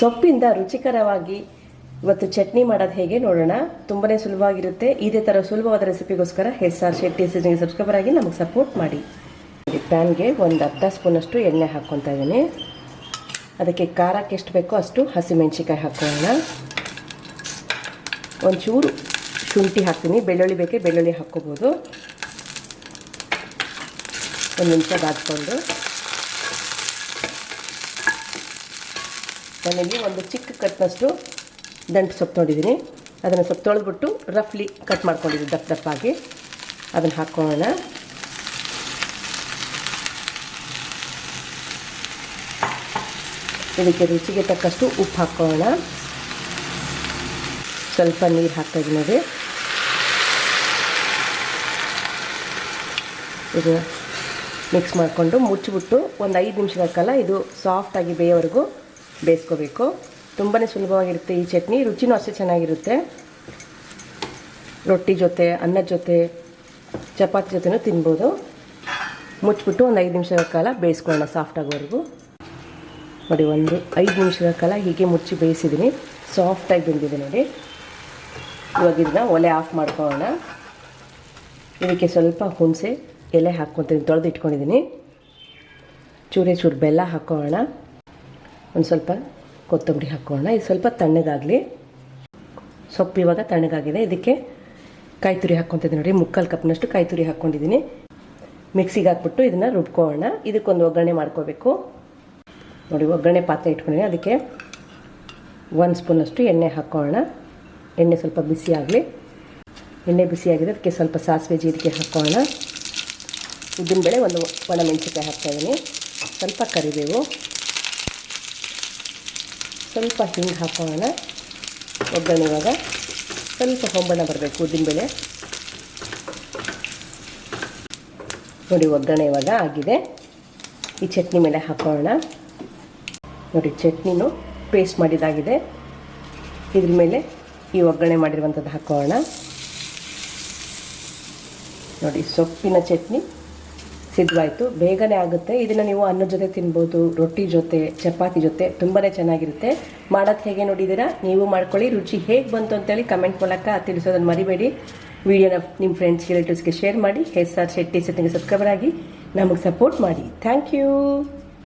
ಸೊಪ್ಪಿಂದ ರುಚಿಕರವಾಗಿ ಇವತ್ತು ಚಟ್ನಿ ಮಾಡೋದು ಹೇಗೆ ನೋಡೋಣ. ತುಂಬನೇ ಸುಲಭವಾಗಿರುತ್ತೆ. ಇದೇ ಥರ ಸುಲಭವಾದ ರೆಸಿಪಿಗೋಸ್ಕರ ಎಸ್ ಆರ್ ಶೆಟ್ಟಿ ಸೀಸನ್ಗೆ ಸಬ್ಸ್ಕ್ರೈಬರ್ ಆಗಿ ನಮಗೆ ಸಪೋರ್ಟ್ ಮಾಡಿ. ಪ್ಯಾನ್ಗೆ ಒಂದು ಅರ್ಧ ಸ್ಪೂನಷ್ಟು ಎಣ್ಣೆ ಹಾಕ್ಕೊತಾ ಇದ್ದೀನಿ. ಅದಕ್ಕೆ ಖಾರಕ್ಕೆ ಎಷ್ಟು ಬೇಕೋ ಅಷ್ಟು ಹಸಿಮೆಣ್ಸಿಕಾಯಿ ಹಾಕೋಣ. ಒಂಚೂರು ಶುಂಠಿ ಹಾಕ್ತೀನಿ. ಬೆಳ್ಳುಳ್ಳಿ ಬೇಕೆ ಬೆಳ್ಳುಳ್ಳಿ ಹಾಕ್ಕೋಬೋದು. ಒಂದು ನಿಮಿಷ ಬಾದ್ಕೊಂಡು ನನಗೆ ಒಂದು ಚಿಕ್ಕ ಕಟ್ನಷ್ಟು ದಂಟು ಸೊಪ್ಪು ತೊಗೊಂಡಿದ್ದೀನಿ ಅದನ್ನು ಸ್ವಲ್ಪ ತೊಳೆದ್ಬಿಟ್ಟು ರಫ್ಲಿ ಕಟ್ ಮಾಡ್ಕೊಂಡಿದ್ದೀನಿ, ದಪ್ಪ ದಪ್ಪಾಗಿ. ಅದನ್ನು ಹಾಕ್ಕೊಳ್ಳೋಣ ಇದಕ್ಕೆ ರುಚಿಗೆ ತಕ್ಕಷ್ಟು ಉಪ್ಪು ಹಾಕ್ಕೊಳ್ಳೋಣ ಸ್ವಲ್ಪ ನೀರು ಹಾಕ್ತಾಯಿದ್ದೀನಿ ನೋಡಿ. ಇದು ಮಿಕ್ಸ್ ಮಾಡಿಕೊಂಡು ಮುಚ್ಚಿಬಿಟ್ಟು ಒಂದು ಐದು ನಿಮಿಷಗಳ ಕಾಲ ಇದು ಸಾಫ್ಟಾಗಿ ಬೇಯೋವರೆಗೂ ಬೇಯಿಸ್ಕೋಬೇಕು. ತುಂಬಾ ಸುಲಭವಾಗಿರುತ್ತೆ ಈ ಚಟ್ನಿ, ರುಚಿನೂ ಅಷ್ಟೇ ಚೆನ್ನಾಗಿರುತ್ತೆ. ರೊಟ್ಟಿ ಜೊತೆ, ಅನ್ನದ ಜೊತೆ, ಚಪಾತಿ ಜೊತೆನೂ ತಿನ್ಬೋದು. ಮುಚ್ಚಿಬಿಟ್ಟು ಒಂದು ಐದು ನಿಮಿಷಗಳ ಕಾಲ ಬೇಯಿಸ್ಕೊಳ್ಳೋಣ ಸಾಫ್ಟ್ ಆಗೋವರೆಗೂ. ನೋಡಿ, ಒಂದು ಐದು ನಿಮಿಷಗಳ ಕಾಲ ಹೀಗೆ ಮುಚ್ಚಿ ಬೇಯಿಸಿದ್ದೀನಿ ಸಾಫ್ಟಾಗಿ ಬೆಂದಿದೆ ನೋಡಿ. ಇವಾಗ ಇದನ್ನ ಒಲೆ ಆಫ್ ಮಾಡ್ಕೊಳ್ಳೋಣ. ಇದಕ್ಕೆ ಸ್ವಲ್ಪ ಹುಣಸೆ, ಎಲೆ ಹಾಕ್ಕೊತೀನಿ ತೊಳೆದಿಟ್ಕೊಂಡಿದ್ದೀನಿ ಇಟ್ಕೊಂಡಿದ್ದೀನಿ ಚೂರೆ ಚೂರು ಬೆಲ್ಲ ಹಾಕ್ಕೊಳ್ಳೋಣ. ಒಂದು ಸ್ವಲ್ಪ ಕೊತ್ತಂಬರಿ ಹಾಕೋಣ. ಇದು ಸ್ವಲ್ಪ ತಣ್ಣಗಾಗಲಿ. ಸೊಪ್ಪು ಇವಾಗ ತಣ್ಣಗಾಗಿದೆ. ಇದಕ್ಕೆ ಕಾಯಿ ತುರಿ ಹಾಕ್ಕೊತಿದ್ದೀನಿ ನೋಡಿ. ಮುಕ್ಕಾಲು ಕಪ್ನಷ್ಟು ಕಾಯಿ ತುರಿ ಹಾಕ್ಕೊಂಡಿದ್ದೀನಿ. ಮಿಕ್ಸಿಗೆ ಹಾಕ್ಬಿಟ್ಟು ಇದನ್ನು ರುಬ್ಕೊಳ್ಳೋಣ. ಇದಕ್ಕೊಂದು ಒಗ್ಗರಣೆ ಮಾಡ್ಕೋಬೇಕು. ನೋಡಿ, ಒಗ್ಗರಣೆ ಪಾತ್ರೆ ಇಟ್ಕೊಂಡಿದ್ದೀನಿ. ಅದಕ್ಕೆ ಒಂದು ಸ್ಪೂನಷ್ಟು ಎಣ್ಣೆ ಹಾಕ್ಕೊಳ್ಳೋಣ ಎಣ್ಣೆ ಸ್ವಲ್ಪ ಬಿಸಿ ಆಗಲಿ. ಎಣ್ಣೆ ಬಿಸಿಯಾಗಿದೆ ಅದಕ್ಕೆ ಸ್ವಲ್ಪ ಸಾಸಿವೆ ಜೀರಿಗೆ ಹಾಕ್ಕೊಳ್ಳೋಣ ಉದ್ದಿನಬೇಳೆ ಒಂದು ಒಣಮೆಣಸಿನ್ಕಾಯಿ ಹಾಕ್ತಾಯಿದ್ದೀನಿ ಸ್ವಲ್ಪ ಕರಿಬೇವು. ಸ್ವಲ್ಪ ಹಿಂಗೆ ಹಾಕೋಣ. ಒಗ್ಗರಣೆ ಇವಾಗ. ಸ್ವಲ್ಪ ಹೊಂಬಣ್ಣ ಬರಬೇಕು ಉದ್ದಿನಬೇಳೆ. ನೋಡಿ ಒಗ್ಗರಣೆ ಇವಾಗ ಆಗಿದೆ. ಈ ಚಟ್ನಿ ಮೇಲೆ ಹಾಕೋಣ. ನೋಡಿ ಚಟ್ನಿನೂ ಪೇಸ್ಟ್ ಮಾಡಿದಾಗಿದೆ ಇದ್ರ ಮೇಲೆ ಈ ಒಗ್ಗರಣೆ ಮಾಡಿರುವಂಥದ್ದು ಹಾಕೋಣ. ನೋಡಿ ಸೊಪ್ಪಿನ ಚಟ್ನಿ. ಸಿದ್ಧವಾಯಿತು. ಬೇಗನೆ ಆಗುತ್ತೆ. ಇದನ್ನು ನೀವು ಅನ್ನದ ಜೊತೆ ತಿನ್ಬೋದು, ರೊಟ್ಟಿ ಜೊತೆ, ಚಪಾತಿ ಜೊತೆ ತುಂಬಾ ಚೆನ್ನಾಗಿರುತ್ತೆ. ಮಾಡೋದು ಹೇಗೆ ನೋಡಿದ್ದೀರಾ? ನೀವು ಮಾಡ್ಕೊಳ್ಳಿ. ರುಚಿ ಹೇಗೆ ಬಂತು ಅಂತೇಳಿ ಕಮೆಂಟ್ ಮೂಲಕ ತಿಳಿಸೋದನ್ನು ಮರಿಬೇಡಿ. ವಿಡಿಯೋನ ನಿಮ್ಮ ಫ್ರೆಂಡ್ಸ್ ರಿಲೇಟಿವ್ಸ್ಗೆ ಶೇರ್ ಮಾಡಿ. ಎಸ್ ಆರ್ ಶೆಟ್ಟಿ ಸತ್ತಿಗೆ ಸಬ್ಸ್ಕ್ರೈಬರ್ ಆಗಿ ನಮಗೆ ಸಪೋರ್ಟ್ ಮಾಡಿ. Thank you